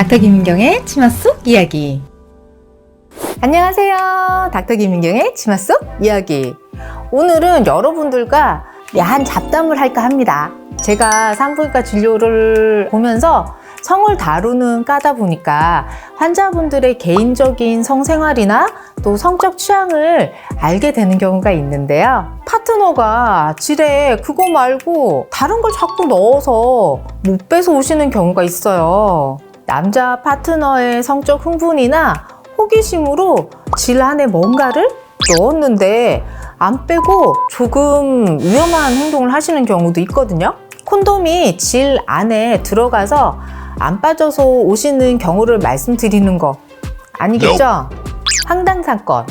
닥터 김민경의 치마 속 이야기. 안녕하세요. 닥터 김민경의 치마 속 이야기. 오늘은 여러분들과 야한 잡담을 할까 합니다. 제가 산부인과 진료를 보면서 성을 다루는 까다 보니까 환자분들의 개인적인 성생활이나 또 성적 취향을 알게 되는 경우가 있는데요. 파트너가 지레 그거 말고 다른 걸 자꾸 넣어서 못 빼서 오시는 경우가 있어요. 남자 파트너의 성적 흥분이나 호기심으로 질 안에 뭔가를 넣었는데 안 빼고 조금 위험한 행동을 하시는 경우도 있거든요. 콘돔이 질 안에 들어가서 안 빠져서 오시는 경우를 말씀드리는 거 아니겠죠? 황당 사건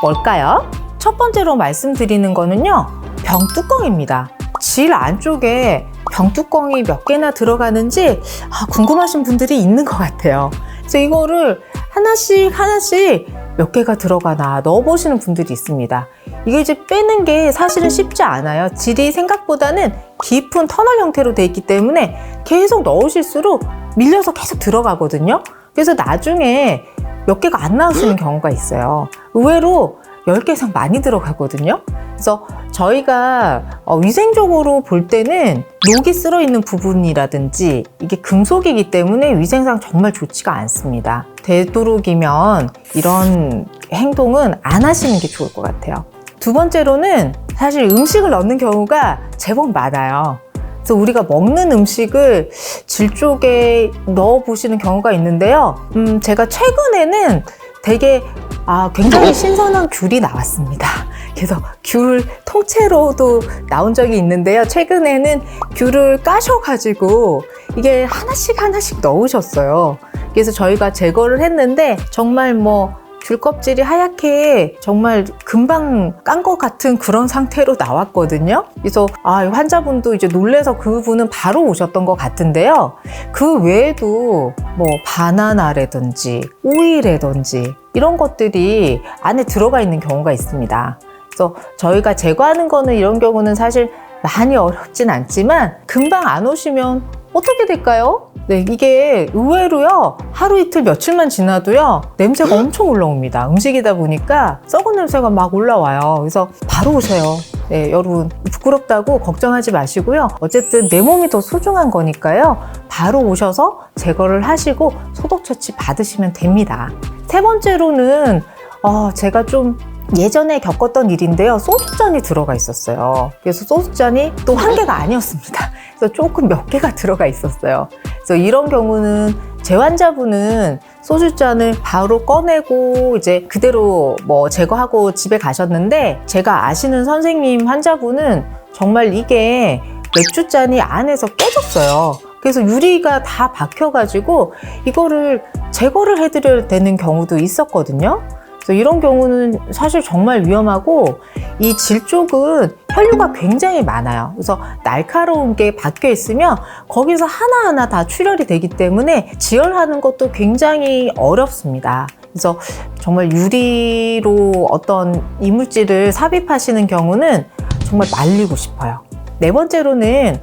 뭘까요? 첫 번째로 말씀드리는 거는요 병 뚜껑입니다. 질 안쪽에 병뚜껑이 몇 개나 들어가는지 아, 궁금하신 분들이 있는 것 같아요. 그래서 이거를 하나씩 하나씩 몇 개가 들어가나 넣어보시는 분들이 있습니다. 이게 이제 빼는 게 사실은 쉽지 않아요. 질이 생각보다는 깊은 터널 형태로 돼 있기 때문에 계속 넣으실수록 밀려서 계속 들어가거든요. 그래서 나중에 몇 개가 안 나오시는 경우가 있어요. 의외로 10개 이상 많이 들어가거든요. 그래서 저희가 어, 위생적으로 볼 때는 녹이 쓸어 있는 부분이라든지 이게 금속이기 때문에 위생상 정말 좋지가 않습니다. 되도록이면 이런 행동은 안 하시는 게 좋을 것 같아요. 두 번째로는 사실 음식을 넣는 경우가 제법 많아요. 그래서 우리가 먹는 음식을 질 쪽에 넣어 보시는 경우가 있는데요. 음, 제가 최근에는 되게 아, 굉장히 신선한 귤이 나왔습니다. 그래서 귤 통째로도 나온 적이 있는데요. 최근에는 귤을 까셔가지고 이게 하나씩 하나씩 넣으셨어요. 그래서 저희가 제거를 했는데 정말 뭐 귤 껍질이 하얗게 정말 금방 깐 것 같은 그런 상태로 나왔거든요. 그래서 아, 환자분도 이제 놀래서 그분은 바로 오셨던 것 같은데요. 그 외에도 뭐 바나나라든지 오이라든지 이런 것들이 안에 들어가 있는 경우가 있습니다. 그래서 저희가 제거하는 거는 이런 경우는 사실 많이 어렵진 않지만 금방 안 오시면 어떻게 될까요? 네, 이게 의외로요, 하루 이틀 며칠만 지나도요, 냄새가 엄청 올라옵니다. 음식이다 보니까 썩은 냄새가 막 올라와요. 그래서 바로 오셔요. 네, 여러분, 부끄럽다고 걱정하지 마시고요. 어쨌든 내 몸이 더 소중한 거니까요. 바로 오셔서 제거를 하시고 소독 처치 받으시면 됩니다. 세 번째로는, 어, 제가 좀 예전에 겪었던 일인데요. 소주잔이 들어가 있었어요. 그래서 소주잔이 또 한 개가 아니었습니다. 그래서 조금 몇 개가 들어가 있었어요. 그래서 이런 경우는 제 환자분은 소주잔을 바로 꺼내고 이제 그대로 뭐 제거하고 집에 가셨는데 제가 아시는 선생님 환자분은 정말 이게 맥주잔이 안에서 깨졌어요. 그래서 유리가 다 박혀가지고 이거를 제거를 해드려야 되는 경우도 있었거든요. 그래서 이런 경우는 사실 정말 위험하고 이 질 쪽은 혈류가 굉장히 많아요. 그래서 날카로운 게 박혀 있으면 거기서 하나하나 다 출혈이 되기 때문에 지혈하는 것도 굉장히 어렵습니다. 그래서 정말 유리로 어떤 이물질을 삽입하시는 경우는 정말 말리고 싶어요. 네 번째로는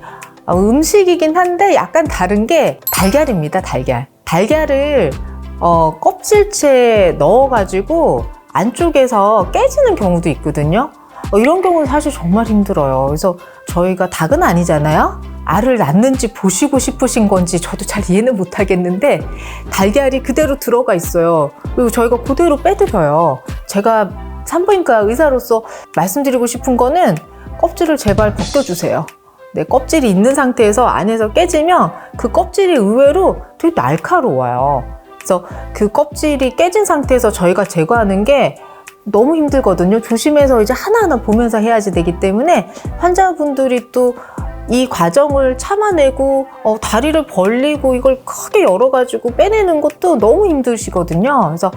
음식이긴 한데 약간 다른 게 달걀입니다. 달걀. 달걀을 어, 껍질째 넣어가지고 안쪽에서 깨지는 경우도 있거든요. 어, 이런 경우는 사실 정말 힘들어요. 그래서 저희가 닭은 아니잖아요. 알을 낳는지 보시고 싶으신 건지 저도 잘 이해는 못 하겠는데 달걀이 그대로 들어가 있어요. 그리고 저희가 그대로 빼드려요. 제가 산부인과 의사로서 말씀드리고 싶은 거는 껍질을 제발 벗겨주세요. 네, 껍질이 있는 상태에서 안에서 깨지면 그 껍질이 의외로 되게 날카로워요. 그래서 그 껍질이 깨진 상태에서 저희가 제거하는 게 너무 힘들거든요. 조심해서 이제 하나하나 보면서 해야지 되기 때문에 환자분들이 또 이 과정을 참아내고 어, 다리를 벌리고 이걸 크게 열어가지고 빼내는 것도 너무 힘드시거든요. 그래서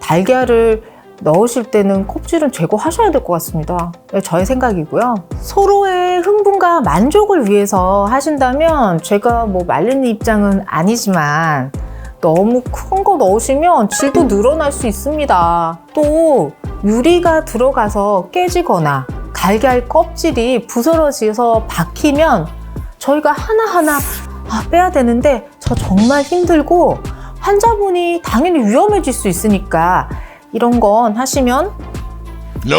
달걀을 넣으실 때는 껍질은 제거하셔야 될 것 같습니다. 네, 저의 생각이고요. 서로의 흥분과 만족을 위해서 하신다면 제가 뭐 말리는 입장은 아니지만 너무 큰 거 넣으시면 질도 늘어날 수 있습니다. 또 유리가 들어가서 깨지거나 달걀 껍질이 부스러져서 박히면 저희가 하나하나 아, 빼야 되는데 저 정말 힘들고 환자분이 당연히 위험해질 수 있으니까 이런 건 하시면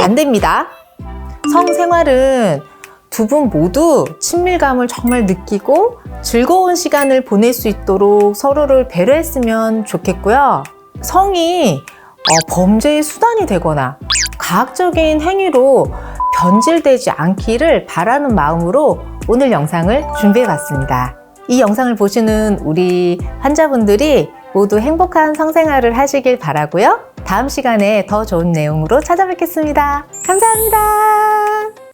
안 됩니다. 성생활은 두 분 모두 친밀감을 정말 느끼고 즐거운 시간을 보낼 수 있도록 서로를 배려했으면 좋겠고요. 성이 어, 범죄의 수단이 되거나 과학적인 행위로 변질되지 않기를 바라는 마음으로 오늘 영상을 준비해 봤습니다. 이 영상을 보시는 우리 환자분들이 모두 행복한 성생활을 하시길 바라고요. 다음 시간에 더 좋은 내용으로 찾아뵙겠습니다. 감사합니다.